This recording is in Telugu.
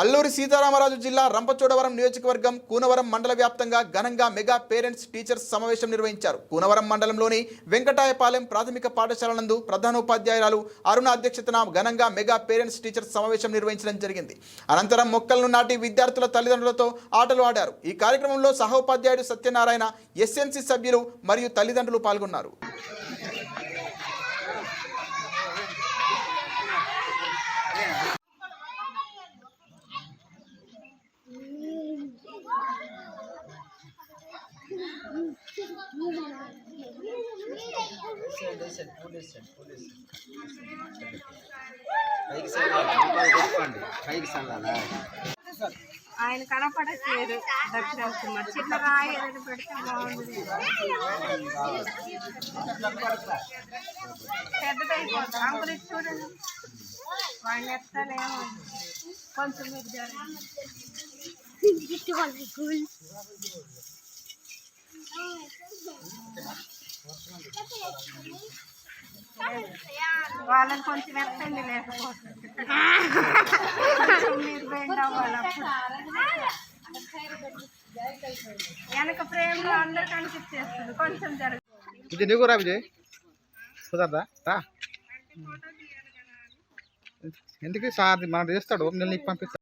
అల్లూరి సీతారామరాజు జిల్లా రంపచోడవరం నియోజకవర్గం కూనవరం మండల వ్యాప్తంగా ఘనంగా మెగా పేరెంట్స్ టీచర్స్ సమావేశం నిర్వహించారు. కూనవరం మండలంలోని వెంకటాయపాలెం ప్రాథమిక పాఠశాల నందు ప్రధానోపాధ్యాయురాలు అరుణ అధ్యక్షతన ఘనంగా మెగా పేరెంట్స్ టీచర్స్ సమావేశం నిర్వహించడం జరిగింది. అనంతరం మొక్కలను నాటి విద్యార్థుల తల్లిదండ్రులతో ఆటలు ఆడారు. ఈ కార్యక్రమంలో సహోపాధ్యాయుడు సత్యనారాయణ ఎస్ఎంసీ సభ్యులు మరియు తల్లిదండ్రులు పాల్గొన్నారు. ఆయన కనపడట్లేదు దక్షిణ కుమార్ చిన్న రాయి ఏదైనా పెడితే బాగుంది పెద్దదైపోతుంది అంకులు చూడండి. వాడిని ఎత్తలేము. కొంచెం మీరు జరగండి. వాళ్ళని కొంచెం ఎత్తండి లేకపోతే మీరు బెండ్ అవ్వాలి. వెనక ఫ్రేమ్లో అందరు కనిపించేస్తుంది కొంచెం జరగ. విజయ్ నీకు రా విజయ్. కుదరదా రా. ఎందుకు సార్ మనం చేస్తాడు నేను నీకు పంపిస్తాను